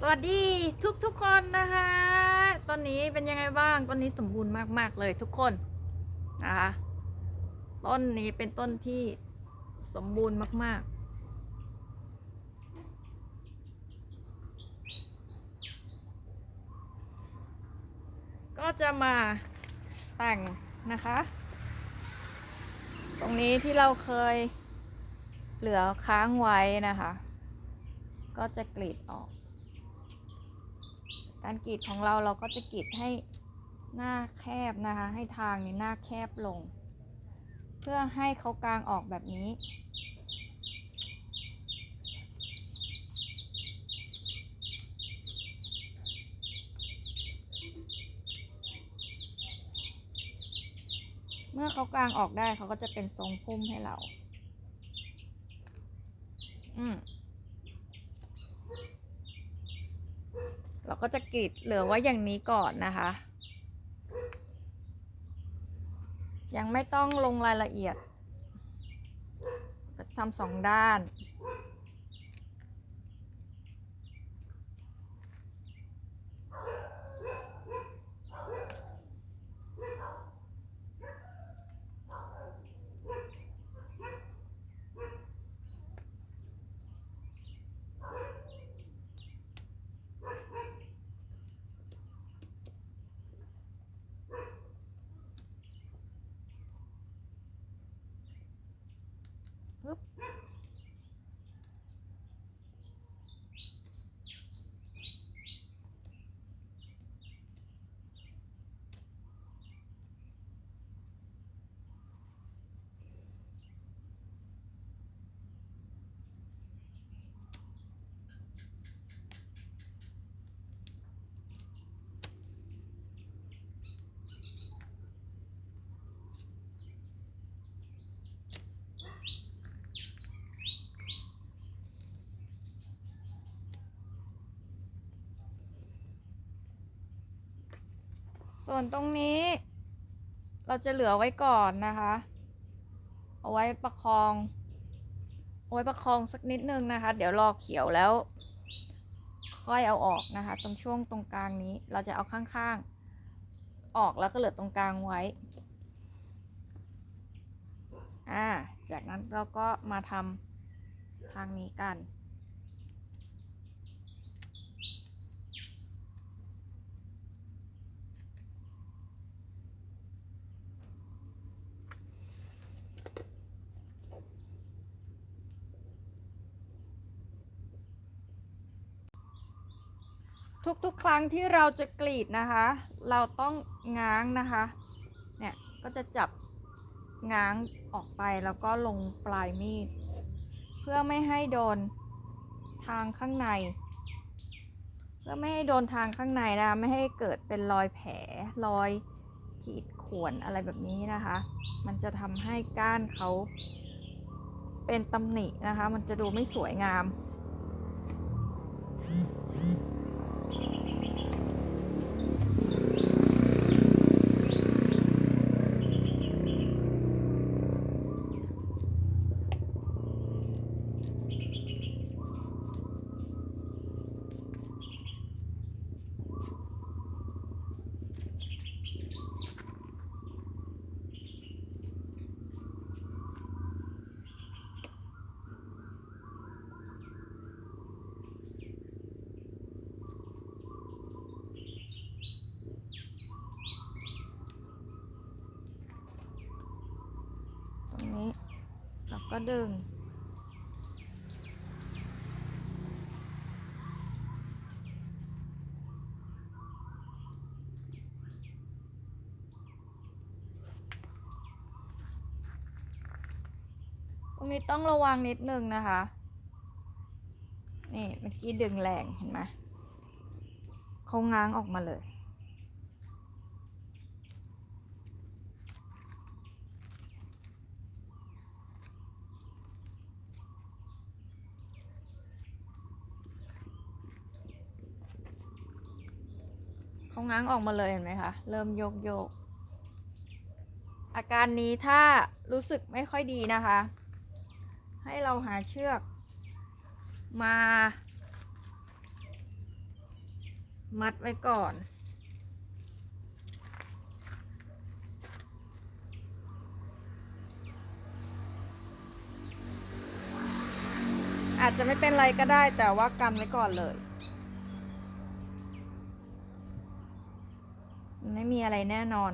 สวัสดีทุกทุกๆคนนะคะ ตอนนี้เป็นยังไงบ้างต้นนี้สมบูรณ์มากๆเลยทุกคนนะคะต้นนี้เป็นต้นที่สมบูรณ์มาก ๆ ก็จะมาแต่งนะคะ ตรงนี้ที่เราเคยเหลือค้างไว้นะคะ ก็จะกรีดออก การกรีดของเราเราก็จะกรีดให้หน้าแคบนะคะ ให้ทางในหน้าแคบลง เพื่อให้เขากางออกแบบนี้ เมื่อเขากางออกได้เขาก็จะเป็นทรงพุ่มให้เรา อืม เรา กิจเหลือไว้อย่างนี้ก่อนนะคะ ยังไม่ต้องลงรายละเอียดจะทำสองด้าน ปึ๊บ ส่วนตรงนี้ เราจะเหลือไว้ก่อนนะคะ เอาไว้ประคอง เอาไว้ประคองสักนิดนึงนะคะ เดี๋ยวรอเขียวแล้ว ค่อยเอาออกนะคะ ตรงช่วงตรงกลางนี้ เราจะเอาข้างๆ ออกแล้วก็เหลือตรงกลางไว้ อ่า จากนั้นเราก็มาทำทางนี้กัน ทุกๆ ครั้งที่เราจะกรีดนะคะ เราต้องง้างนะคะ เนี่ยก็จะจับง้างออกไปแล้วก็ลงปลายมีด เพื่อไม่ให้โดนทางข้างใน เพื่อไม่ให้โดนทางข้างในนะไม่ให้เกิดเป็นรอยแผลรอยขีดข่วนอะไรแบบนี้นะคะ มันจะทำให้ก้านเขาเป็นตำหนินะคะ มันจะดูไม่สวยงาม ตรงนี้เรา ก็ดึง ตรงนี้ต้องระวังนิดนึงนะคะ นี่เมื่อกี้ดึงแรงเห็นไหมเขาง้างออกมาเลย เขาง้างออกมาเลยเห็นไหมคะ เริ่มโยกโยก อาการนี้ถ้ารู้สึกไม่ค่อยดีนะคะ ให้เราหาเชือกมา มัดไว้ก่อนอาจจะไม่เป็นไรก็ได้แต่ว่ากันไว้ก่อนเลย ไม่มีอะไรแน่นอน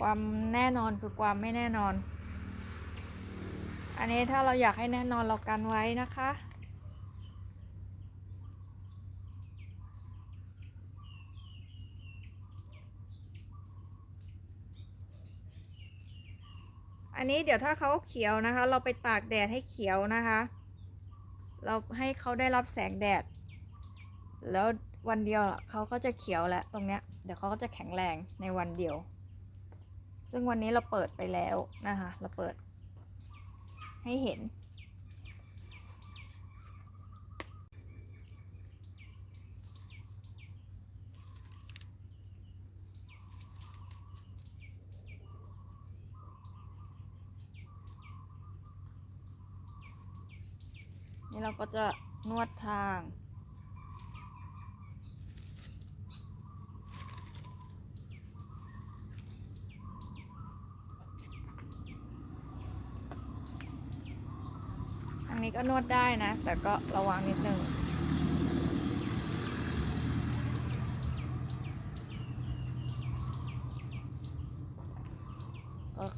ความแน่นอนคือความไม่แน่นอน อันนี้ถ้าเราอยากให้แน่นอนเรากันไว้นะคะอันนี้เดี๋ยวถ้าเขาเขียวนะคะ เราไปตากแดดให้เขียวนะคะ เราให้เขาได้รับแสงแดด แล้ว วันเดียวเขาก็จะเขียวแล้วตรงเนี้ยเดี๋ยวเขาก็จะแข็งแรงในวันเดียว ซึ่งวันนี้เราเปิดไปแล้วนะคะเราเปิด ให้เห็น นี่เราก็จะนวดทาง ทางนี้ ก็นวดได้นะ แต่ก็ระวังนิดนึง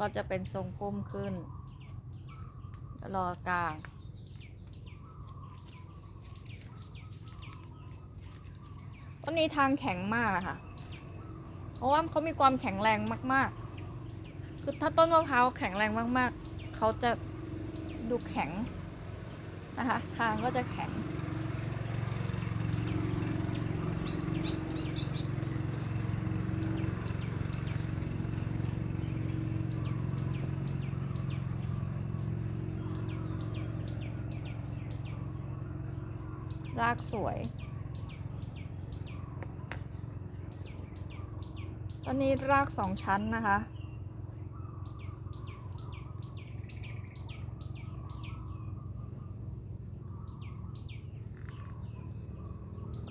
ก็จะเป็นทรงพุ่มขึ้นแล้วรอกลางต้นนี้ทางแข็งมากค่ะ เพราะว่าเขามีความแข็งแรงมาก ๆ คือถ้าต้นมะพร้าวแข็งแรงมาก ๆ เขาจะดูแข็ง นะคะ ทางก็จะแข็ง รากสวย ตอนนี้รากสองชั้นนะคะ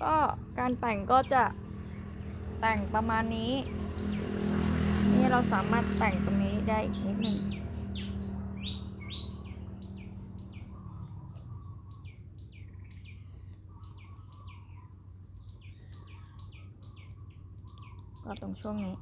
ก็การแต่งก็จะแต่งประมาณนี้ นี่เราสามารถแต่งตรงนี้ได้อีกนิดนึงก็ตรงช่วงนี้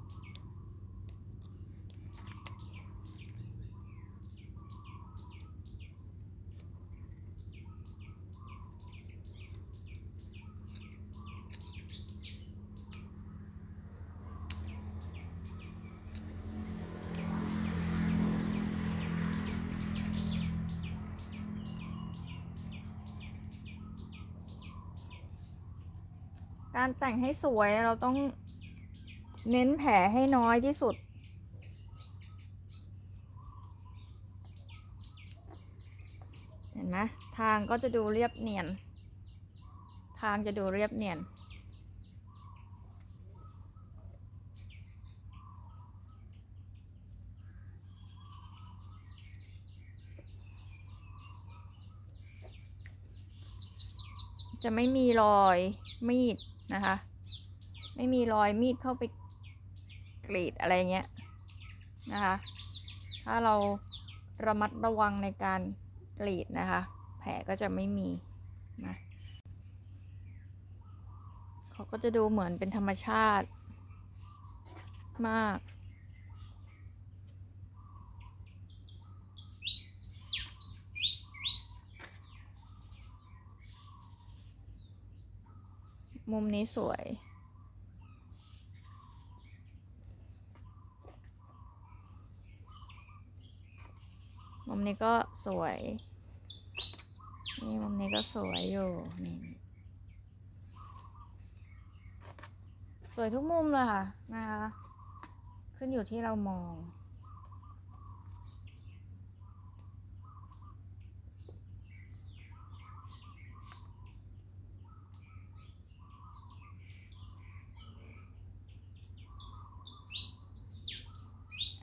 การแต่งให้สวยเราต้องเน้นแผลให้น้อยที่สุด เห็นไหมทางก็จะดูเรียบเนียน ทางจะดูเรียบเนียนจะไม่มีรอยมีด นะคะ ไม่มีรอยมีดเข้าไปกรีดอะไรเงี้ยนะคะ ถ้าเราระมัดระวังในการกรีดนะคะ แผลก็จะไม่มีนะเขาก็จะดูเหมือนเป็นธรรมชาติมาก มุมนี้สวย มุมนี้ก็สวย นี่มุมนี้ก็สวยอยู่ นี่ สวยทุกมุมเลยค่ะนะคะ ขึ้นอยู่ที่เรามอง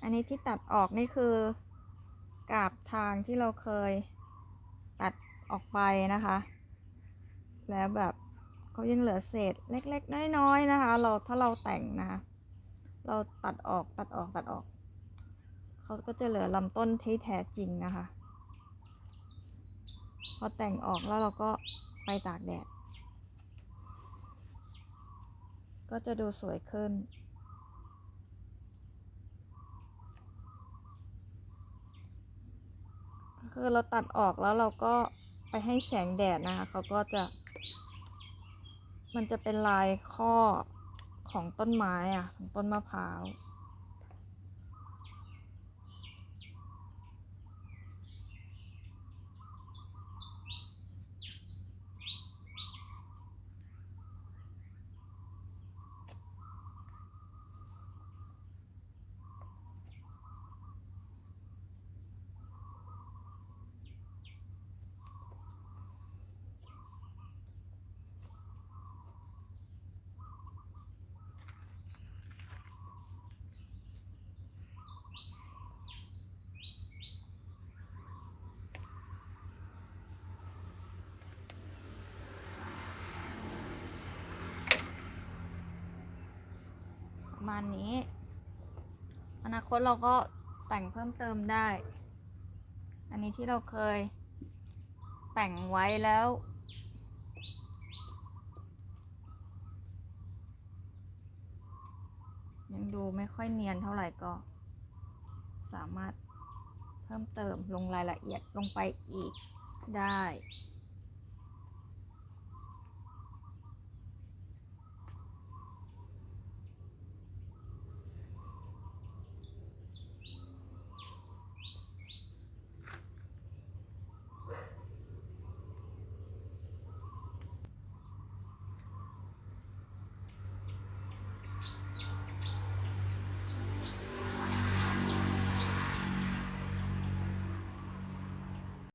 อันนี้ที่ตัดออกนี่คือกาบทางที่เราเคยตัดออกไปนะคะ แล้วแบบเขายังเหลือเศษเล็กๆ น้อยๆนะคะ เราถ้าเราแต่งนะคะ เราตัดออกตัดออกตัดออก เขาก็จะเหลือลำต้นที่แท้จริงนะคะ พอแต่งออกแล้วเราก็ไปตากแดด ก็จะดูสวยขึ้น คือเราตัดออกแล้วเราก็ไปให้แสงแดดนะคะเขาก็จะ มันจะเป็นลายข้อของต้นไม้อะของต้นมะพร้าว ณนี้ อนาคตเราก็แต่งเพิ่มเติมได้ อันนี้ที่เราเคยแต่งไว้แล้ว ยังดูไม่ค่อยเนียนเท่าไหร่ก็สามารถเพิ่มเติมลงรายละเอียดลงไปอีกได้